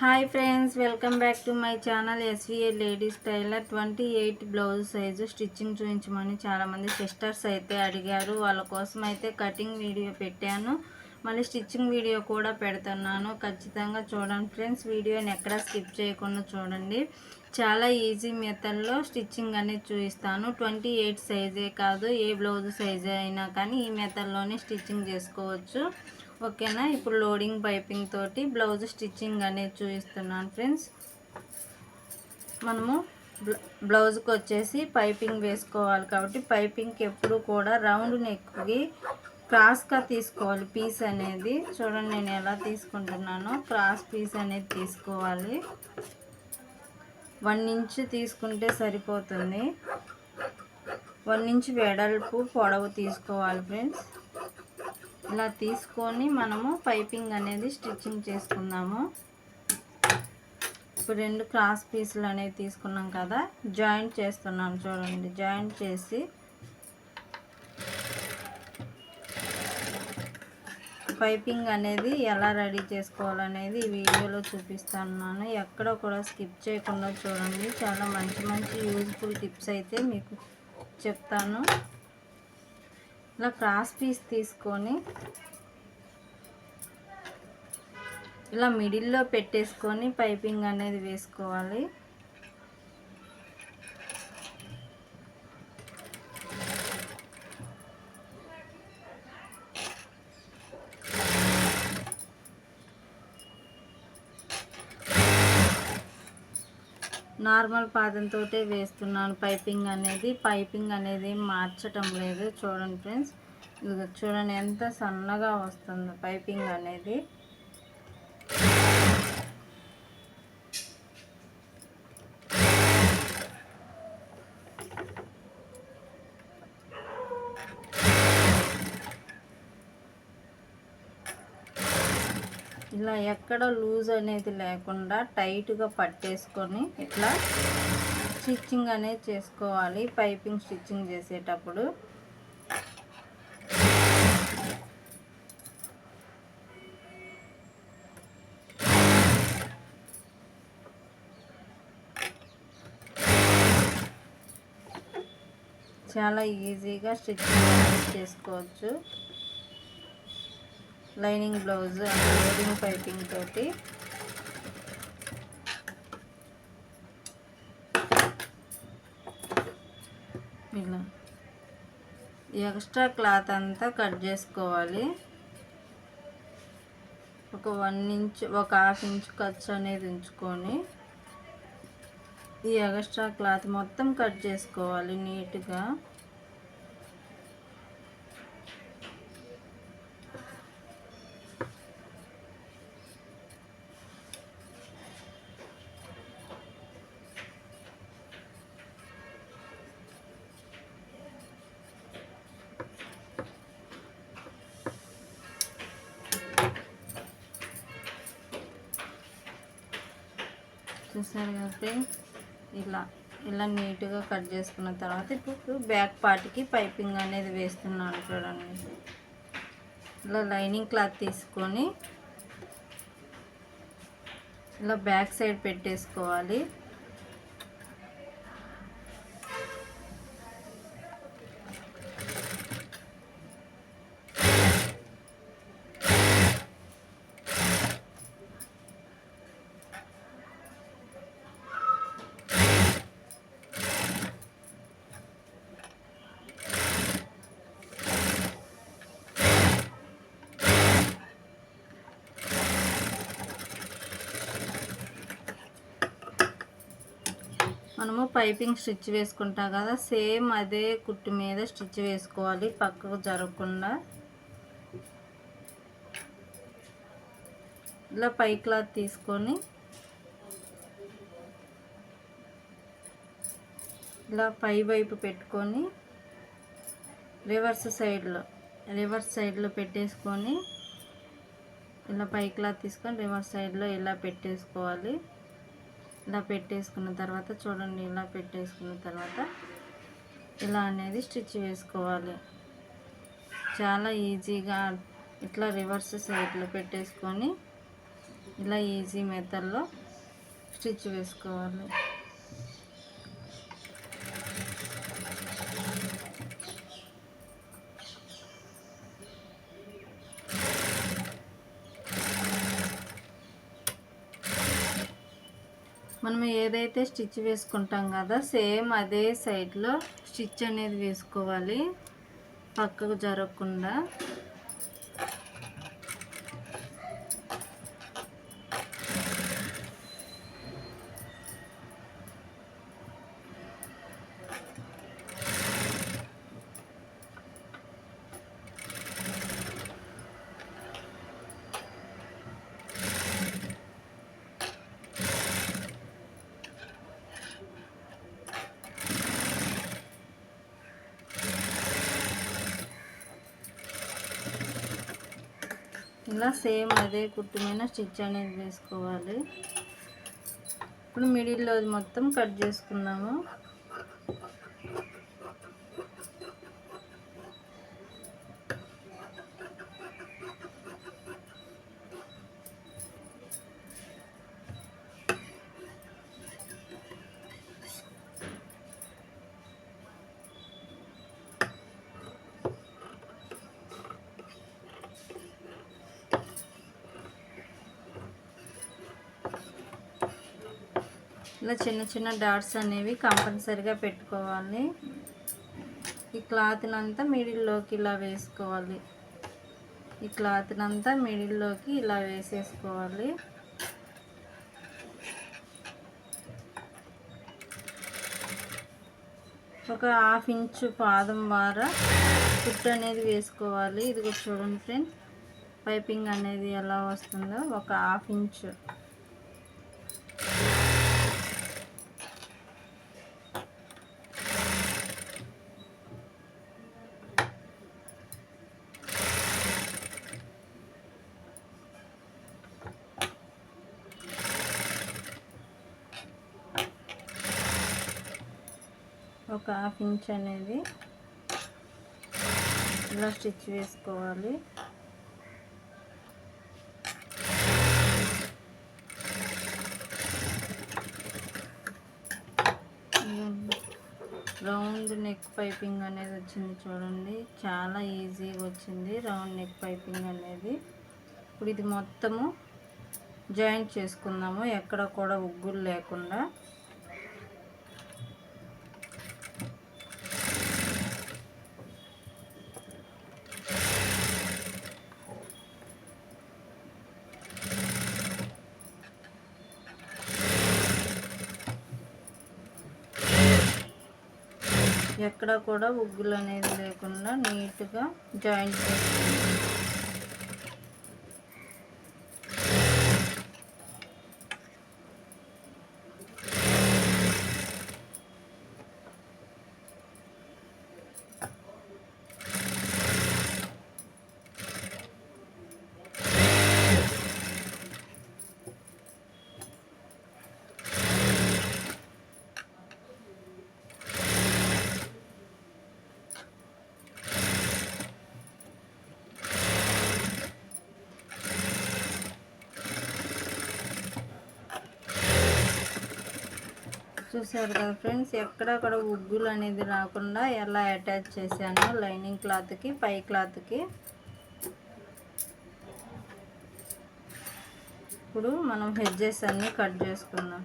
Hi friends welcome back to my channel SVA ladies tailor. Twenty eight blouse size stitching చూపించమని చాలామంది sisters అయితే అడిగారు. వాళ్ళ కోసం అయితే కటింగ్ వీడియో పెట్టాను. మళ్ళీ స్టిచ్చింగ్ వీడియో కూడా పెడుతున్నాను. ఖచ్చితంగా చూడండి ఫ్రెండ్స్ వీడియోని ఎక్కడ స్కిప్ చేయకుండా చూడండి. చాలా ఈజీ మెథడ్లో స్టిచ్చింగ్ అనేది చూపిస్తాను ట్వంటీ ఎయిట్ సైజే కాదు ఏ బ్లౌజ్ సైజే అయినా కానీ ఈ మెథడ్లోనే స్టిచ్చింగ్ చేసుకోవచ్చు. ఓకేనా? ఇప్పుడు లోడింగ్ పైపింగ్ తోటి బ్లౌజ్ స్టిచ్చింగ్ అనేది చూపిస్తున్నాను ఫ్రెండ్స్. మనము బ్లౌజ్కి వచ్చేసి పైపింగ్ వేసుకోవాలి కాబట్టి పైపింగ్కి ఎప్పుడు కూడా రౌండ్ నెక్కి క్రాస్గా తీసుకోవాలి పీస్ అనేది. చూడండి నేను ఎలా తీసుకుంటున్నానో. క్రాస్ పీస్ అనేది తీసుకోవాలి. వన్ ఇంచ్ తీసుకుంటే సరిపోతుంది. వన్ ఇంచ్ వెడల్పు పొడవు తీసుకోవాలి ఫ్రెండ్స్. ఇలా తీసుకొని మనము పైపింగ్ అనేది స్టిచ్చింగ్ చేసుకుందాము. ఇప్పుడు రెండు క్రాస్ పీసులు అనేవి తీసుకున్నాం కదా జాయింట్ చేస్తున్నాం చూడండి జాయింట్ చేసి పైపింగ్ అనేది ఎలా రెడీ చేసుకోవాలనేది ఈ వీడియోలో చూపిస్తున్నాను. ఎక్కడ కూడా స్కిప్ చేయకుండా చూడండి. చాలా మంచి మంచి యూజ్ఫుల్ టిప్స్ అయితే మీకు చెప్తాను. ఇలా క్రాస్ పీస్ తీసుకొని ఇలా మిడిల్లో పెట్టేసుకొని పైపింగ్ అనేది వేసుకోవాలి. నార్మల్ పాదంతో వేస్తున్నాను. పైపింగ్ అనేది పైపింగ్ అనేది మార్చటం లేదు. చూడండి ఫ్రెండ్స్. చూడండి ఎంత సన్నగా వస్తుందో పైపింగ్ అనేది. ఇలా ఎక్కడ లూజ్ అనేది లేకుండా టైట్గా పట్టేసుకొని ఇట్లా స్టిచ్చింగ్ అనేది చేసుకోవాలి. పైపింగ్ స్టిచ్చింగ్ చేసేటప్పుడు. చాలా ఈజీగా స్టిచ్చింగ్ అనేది చేసుకోవచ్చు. Lining blouse and loading piping తోటి. ఇలా. ఎక్స్ట్రా క్లాత్ అంతా కట్ చేసుకోవాలి. ఒక వన్ ఇంచ్ ఒక హాఫ్ ఇంచ్ ఖర్చు అనేది ఉంచుకొని ఈ ఎక్స్ట్రా క్లాత్ మొత్తం కట్ చేసుకోవాలి నీట్గా. ఫ్రెండ్స్ ఇలా ఇలా నీట్గా కట్ చేసుకున్న తర్వాత ఇప్పుడు బ్యాక్ పార్ట్కి పైపింగ్ అనేది వేస్తున్నాను చూడండి. ఇలా లైనింగ్ క్లాత్ తీసుకొని ఇలా బ్యాక్ సైడ్ పెట్టేసుకోవాలి. మనము పైపింగ్ స్టిచ్ వేసుకుంటాం కదా సేమ్ అదే కుట్టు మీద స్టిచ్ వేసుకోవాలి పక్కకు జరగకుండా. ఇలా పై క్లాత్ తీసుకొని ఇలా పై వైపు పెట్టుకొని రివర్స్ సైడ్లో రివర్స్ సైడ్లో పెట్టేసుకొని ఇలా పై క్లాత్ తీసుకొని రివర్స్ సైడ్లో ఇలా పెట్టేసుకోవాలి. ఇలా పెట్టేసుకున్న తర్వాత చూడండి ఇలా పెట్టేసుకున్న తర్వాత ఇలా అనేది స్టిచ్ వేసుకోవాలి. చాలా ఈజీగా ఇట్లా రివర్స్ సైడ్లో పెట్టేసుకొని ఇలా ఈజీ మెథడ్లో స్టిచ్ వేసుకోవాలి. మనం ఏదైతే స్టిచ్ వేసుకుంటాం కదా సేమ్ అదే సైడ్లో స్టిచ్ అనేది వేసుకోవాలి. పక్కకు జరగకుండా. ఇలా సేమ్ అదే కుట్టు మీద స్టిచ్ అనేది వేసుకోవాలి. ఇప్పుడు మిడిల్లో మొత్తం కట్ చేసుకున్నాము. ఇలా చిన్న చిన్న డాట్స్ అనేవి కంపల్సరిగా పెట్టుకోవాలి. ఈ క్లాత్నంతా మిడిల్లోకి ఇలా వేసుకోవాలి. ఈ క్లాత్ని అంతా మిడిల్లోకి ఇలా వేసేసుకోవాలి. ఒక హాఫ్ ఇంచు పాదం వార కుట్టు అనేది వేసుకోవాలి. ఇది చూడండి ఫ్రెండ్ పైపింగ్ అనేది ఎలా వస్తుందో. ఒక హాఫ్ ఇంచు ఒక హాఫ్ ఇంచ్ అనేది ఇలా స్టిచ్ వేసుకోవాలి. రౌండ్ నెక్ పైపింగ్ అనేది వచ్చింది చూడండి. చాలా ఈజీగా వచ్చింది రౌండ్ నెక్ పైపింగ్ అనేది. ఇప్పుడు ఇది మొత్తము జాయింట్ చేసుకుందాము. ఎక్కడ కూడా ఉగ్గులు లేకుండా. ఎక్కడ కూడా ఉగ్గులు అనేది లేకుండా నీట్గా జాయింట్ చేసుకోవాలి చూసారు కదా ఫ్రెండ్స్ ఎక్కడ కూడా ఉగ్గులు అనేది రాకుండా ఎలా అటాచ్ చేశాను లైనింగ్ క్లాత్కి పై క్లాత్కి ఇప్పుడు మనం హెడ్జెస్ అన్నీ కట్ చేసుకుందాం.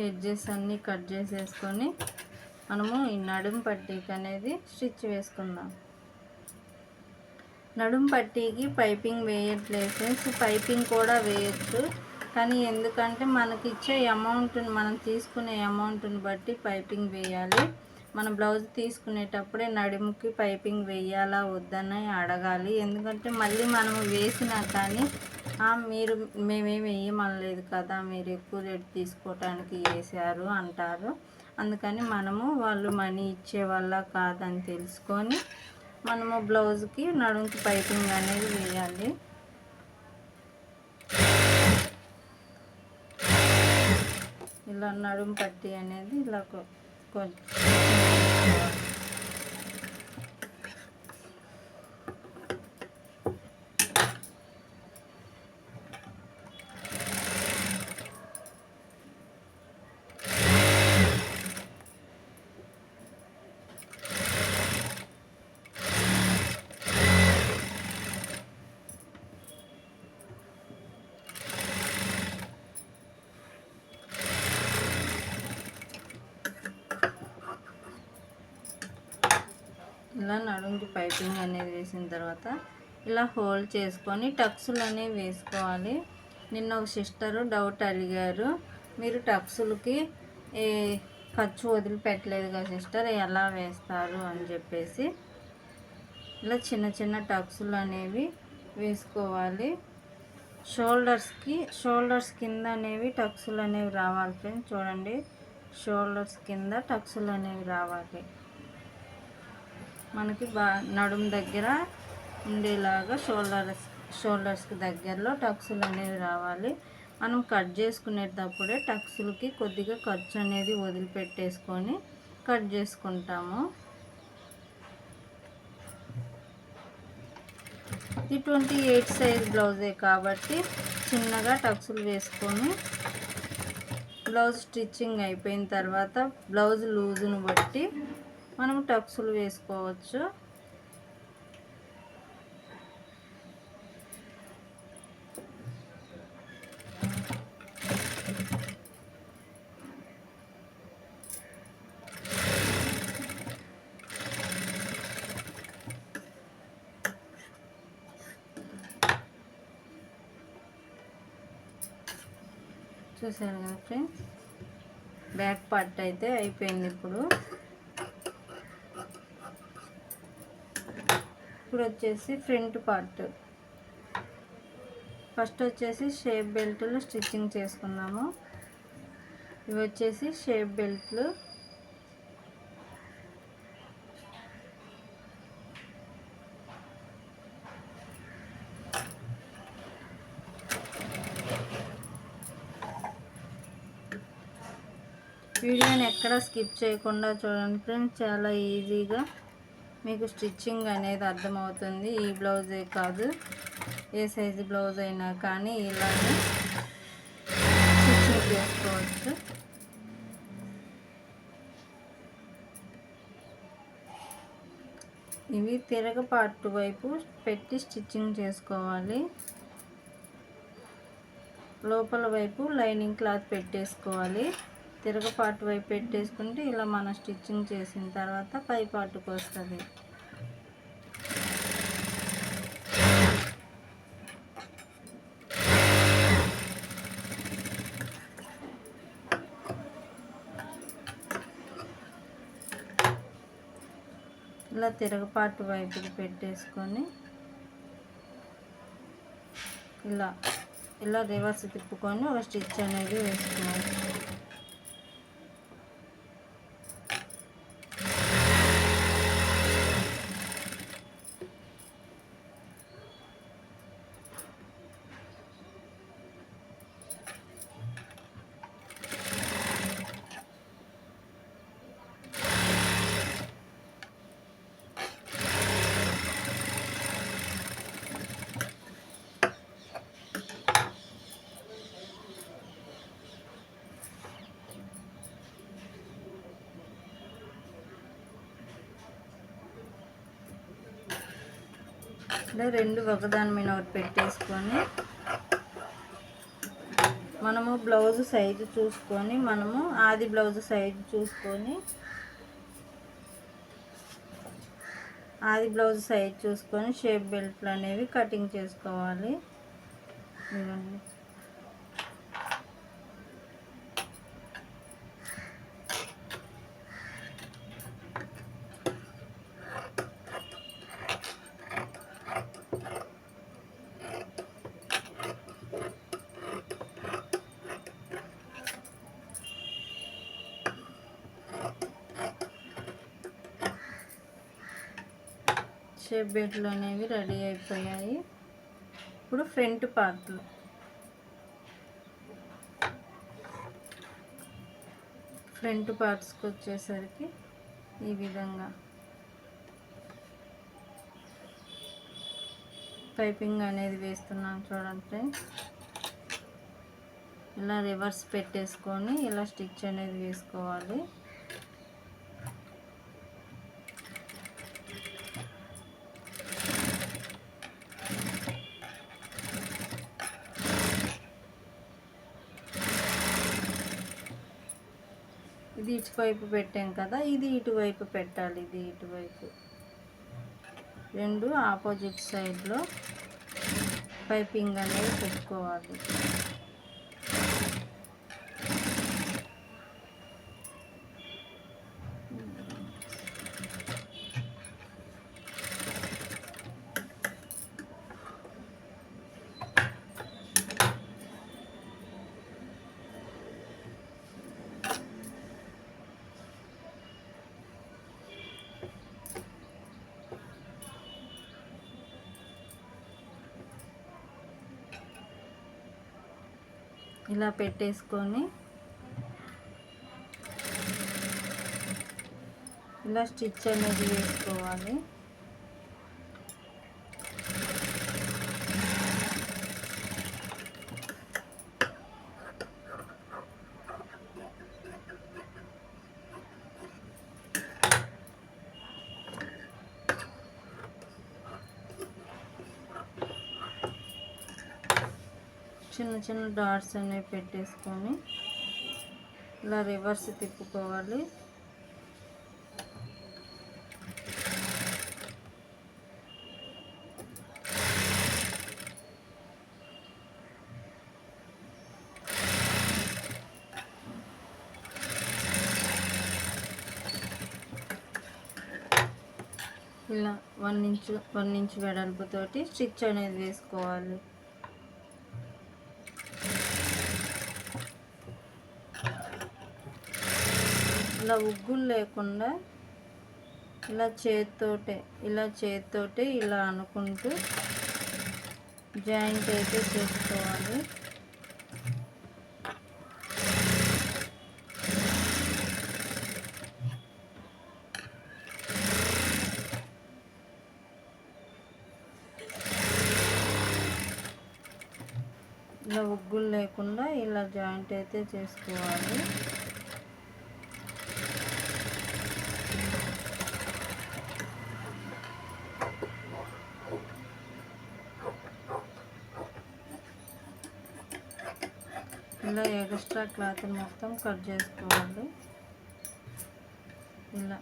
హెడ్జెస్ అన్నీ కట్ చేసేసుకొని మనము ఈ నడుం పట్టీకి అనేది స్టిచ్ వేసుకుందాం. నడుం పట్టీకి పైపింగ్ వేయట్లేదు పైపింగ్ కూడా వేయచ్చు కానీ ఎందుకంటే మనకి ఇచ్చే అమౌంట్ని మనం తీసుకునే అమౌంట్ని బట్టి పైపింగ్ వేయాలి. మన బ్లౌజ్ తీసుకునేటప్పుడే నడుముకి పైపింగ్ వేయాలా వద్దని అడగాలి. ఎందుకంటే మళ్ళీ మనము వేసినా కానీ మీరు మేమేం వేయమనలేదు కదా మీరు ఎక్కువ రేట్ తీసుకోవటానికి వేశారు అంటారు. అందుకని మనము వాళ్ళు మనీ ఇచ్చే వాళ్ళ కాదని తెలుసుకొని మనము బ్లౌజ్కి నడుముకి పైపింగ్ అనేది వేయాలి. ఇలా నడుము పట్టి అనేది ఇలా కొంచెం ఇలా పైపింగ్ అనేది వేసిన తర్వాత ఇలా హోల్డ్ చేసుకొని టక్సులు అనేవి వేసుకోవాలి. నిన్న ఒక సిస్టరు డౌట్ అడిగారు మీరు టక్సులకి ఏ ఖర్చు వదిలిపెట్టలేదు కదా సిస్టర్ ఎలా వేస్తారు అని చెప్పేసి. ఇలా చిన్న చిన్న టక్సులు అనేవి వేసుకోవాలి. షోల్డర్స్కి షోల్డర్స్ కింద అనేవి టక్సులు అనేవి రావాలి. ఫ్రెండ్స్ చూడండి. షోల్డర్స్ కింద టక్సులు అనేవి రావాలి. మనకి బా నడుము దగ్గర ఉండేలాగా షోల్డర్స్ షోల్డర్స్కి దగ్గరలో టక్సులు అనేవి రావాలి. మనం కట్ చేసుకునేటప్పుడే టక్సులకి కొద్దిగా ఖర్చు అనేది వదిలిపెట్టేసుకొని కట్ చేసుకుంటాము. ఇది ట్వంటీ ఎయిట్ సైజ్ బ్లౌజే కాబట్టి చిన్నగా టక్సులు వేసుకొని బ్లౌజ్ స్టిచ్చింగ్ అయిపోయిన తర్వాత బ్లౌజ్ లూజును బట్టి మనం టక్సులు వేసుకోవచ్చు. చూసారు కదా ఫ్రెండ్స్? బ్యాక్ పార్ట్ అయితే అయిపోయింది ఇప్పుడు. ఇప్పుడు వచ్చేసి ఫ్రంట్ పార్ట్. ఫస్ట్ వచ్చేసి షేప్ బెల్ట్లు స్టిచ్చింగ్ చేసుకుందాము. ఇవి వచ్చేసి షేప్ బెల్ట్లు. వీడియోని ఎక్కడ స్కిప్ చేయకుండా చూడండి ఫ్రెండ్స్ చాలా ఈజీగా మీకు స్టిచ్చింగ్ అనేది అర్థమవుతుంది. ఈ బ్లౌజే కాదు. ఏ సైజు బ్లౌజ్ అయినా కానీ ఇలానే స్టిచ్చింగ్ చేసుకోవచ్చు. ఇవి తిరగపాటు వైపు పెట్టి స్టిచ్చింగ్ చేసుకోవాలి. లోపల వైపు లైనింగ్ క్లాత్ పెట్టేసుకోవాలి. తిరగపాటు వైపు పెట్టేసుకుంటే ఇలా మనం స్టిచ్చింగ్ చేసిన తర్వాత పై పాటుకు వస్తుంది ఇలా తిరగపాటు వైపుకి పెట్టేసుకొని ఇలా ఇలా రివర్స్ తిప్పుకొని ఒక స్టిచ్ అనేది వేసుకోవాలి. ఇలా రెండు ఒకదాని మీద ఒకటి పెట్టేసుకొని మనము బ్లౌజ్ సైజు చూసుకొని మనము ఆది బ్లౌజ్ సైజు చూసుకొని ఆది బ్లౌజ్ సైజ్ చూసుకొని షేప్ బెల్ట్లు అనేవి కటింగ్ చేసుకోవాలి. ఇవన్నీ షేప్ బెడ్లు అనేవి రెడీ అయిపోయాయి. ఇప్పుడు ఫ్రంట్ పార్ట్లు ఫ్రంట్ పార్ట్స్కి వచ్చేసరికి ఈ విధంగా. పైపింగ్ అనేది వేస్తున్నాను చూడండి ఫ్రెండ్స్. ఇలా రివర్స్ పెట్టేసుకొని ఇలా స్టిచ్ అనేది వేసుకోవాలి ఇది ఇటువైపు పెట్టాం కదా ఇది ఇటువైపు పెట్టాలి ఇది ఇటువైపు. రెండు ఆపోజిట్ సైడ్లో పైపింగ్ అనేది పెట్టుకోవాలి. ఇలా పెట్టేసుకొని ఇలా స్టిచ్ అనేది వేసుకోవాలి. చిన్న చిన్న డాట్స్ అనేవి పెట్టేసుకొని ఇలా రివర్స్ తిప్పుకోవాలి. ఇలా వన్ ఇంచ్ వన్ ఇంచ్ వెడల్పుతోటి స్టిచ్ అనేది వేసుకోవాలి. ఇలా ఉగ్గులు లేకుండా ఇలా చేతితోటే ఇలా చేతితోటే ఇలా అనుకుంటూ జాయింట్ అయితే చేసుకోవాలి. ఇలా ఉగ్గులు లేకుండా ఇలా జాయింట్ అయితే చేసుకోవాలి. ఇలా ఎక్స్ట్రా క్లాత్ మొత్తం కట్ చేసుకోవాలి. ఇలా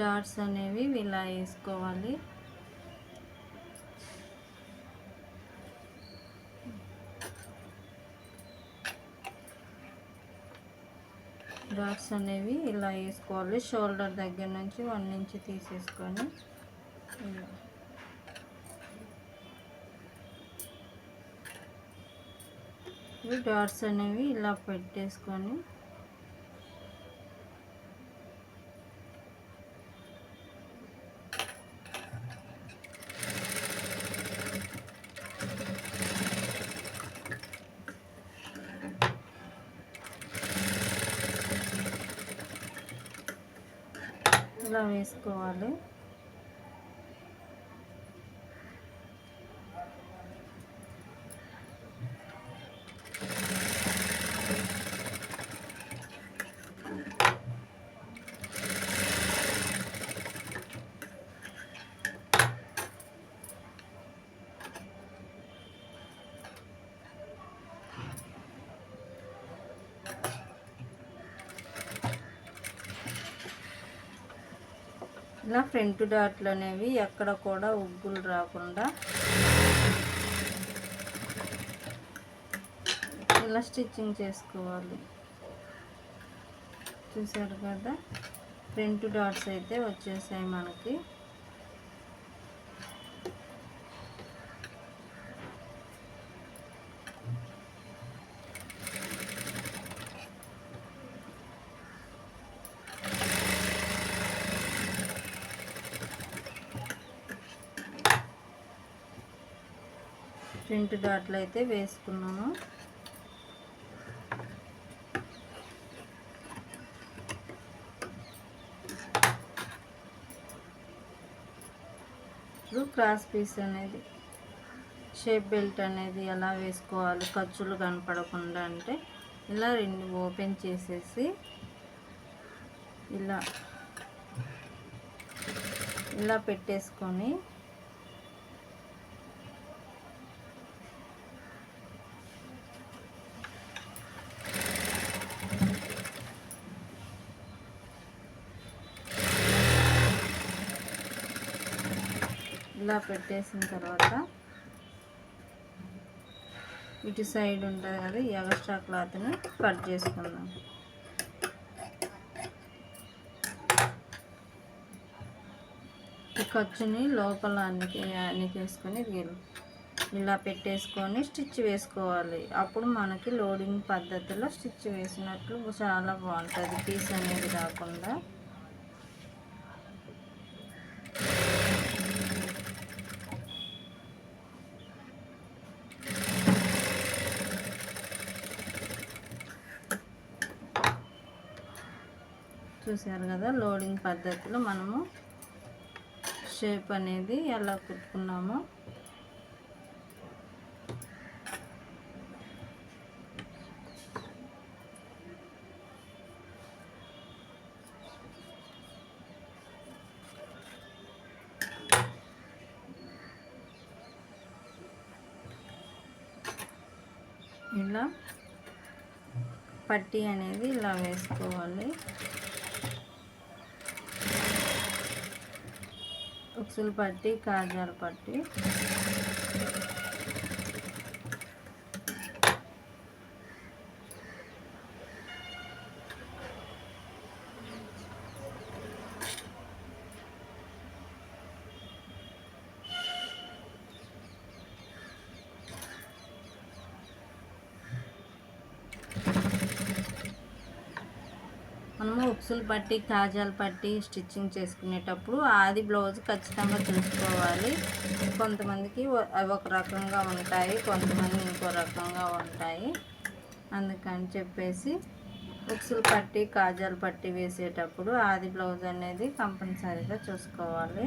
డాట్స్ అనేవి ఇలా వేసుకోవాలి. డాట్స్ అనేవి ఇలా వేసుకోవాలి. షోల్డర్ దగ్గర నుంచి వన్ ఇంచ్ తీసేసుకొని. ఇలా. ఇవి డాట్స్ అనేవి ఇలా పెట్టేసుకొని ఇలా వేసుకోవాలి ఇలా ఫ్రంట్ డాట్లు అనేవి ఎక్కడ కూడా ఉగ్గులు రాకుండా ఇలా స్టిచ్చింగ్ చేసుకోవాలి. చూసారు కదా? ఫ్రంట్ డాట్స్ అయితే వచ్చేసాయి మనకి. ప్రింట్ డాట్లు అయితే వేసుకున్నాను. ఇప్పుడు క్రాస్ పీస్ అనేది షేప్ బెల్ట్ అనేది ఎలా వేసుకోవాలి ఖర్చులు కనపడకుండా అంటే ఇలా రెండు ఓపెన్ చేసేసి ఇలా ఇలా పెట్టేసుకొని ఇలా పెట్టేసిన తర్వాత ఇటు సైడ్ ఉంటుంది కదా ఈ ఎక్స్ట్రా క్లాత్ని కట్ చేసుకుందాం. ఈ ఖర్చుని లోపల అనికి అనికేసుకొని ఇలా పెట్టేసుకొని స్టిచ్ వేసుకోవాలి. అప్పుడు మనకి లోడింగ్ పద్ధతిలో స్టిచ్ వేసినట్లు చాలా బాగుంటుంది. పీస్ అనేది రాకుండా. చూసారు కదా లోడింగ్ పద్ధతిలో మనము షేప్ అనేది ఎలా కుట్టుకున్నామో. ఇలా పట్టీ అనేది ఇలా వేసుకోవాలి. ఉక్సులు పట్టి కాజాల పట్టి. మనము పట్టి కాజాలు పట్టి స్టిచ్చింగ్ చేసుకునేటప్పుడు ఆది బ్లౌజ్ ఖచ్చితంగా చూసుకోవాలి. కొంతమందికి అవి ఒక రకంగా ఉంటాయి కొంతమంది ఇంకో రకంగా ఉంటాయి. అందుకని చెప్పేసి ఉక్సులు పట్టి కాజాలు పట్టి వేసేటప్పుడు ఆది బ్లౌజ్ అనేది కంపల్సరీగా చూసుకోవాలి.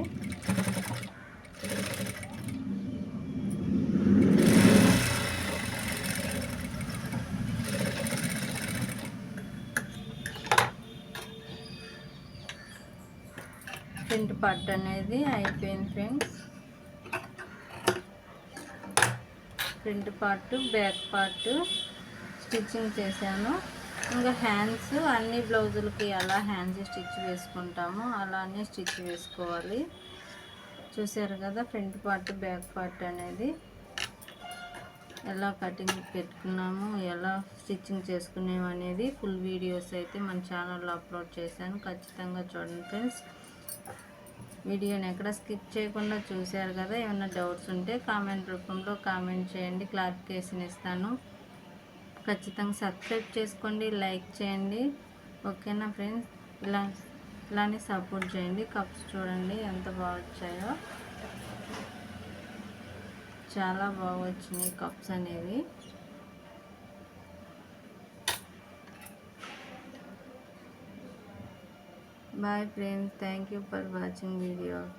ఫ్రంట్ పార్ట్ అనేది అయిపోయింది friends. Front part back part stitching చేశాను. ఇంకా హ్యాండ్స్ అన్ని బ్లౌజులకి ఎలా హ్యాండ్స్ స్టిచ్ వేసుకుంటామో అలానే స్టిచ్ వేసుకోవాలి. చూసారు కదా ఫ్రంట్ పార్ట్ బ్యాక్ పార్ట్ అనేది. ఎలా కటింగ్ పెట్టుకున్నాము ఎలా స్టిచ్చింగ్ చేసుకున్నాము అనేది ఫుల్ వీడియోస్ అయితే మన ఛానల్లో అప్లోడ్ చేశాను. ఖచ్చితంగా చూడండి ఫ్రెండ్స్. వీడియోని ఎక్కడ స్కిప్ చేయకుండా చూశారు కదా ఏమైనా డౌట్స్ ఉంటే కామెంట్ రూపంలో కామెంట్ చేయండి. క్లారిఫికేషన్ ఇస్తాను. ఖచ్చితంగా సబ్స్క్రైబ్ చేసుకోండి లైక్ చేయండి. ఓకేనా ఫ్రెండ్స్? ఇలా ఇలానే సపోర్ట్ చేయండి. కప్స్ చూడండి ఎంత బాగా వచ్చాయో. చాలా బాగా వచ్చినాయి కప్స్ అనేవి. Bye friends. Thank you for watching video.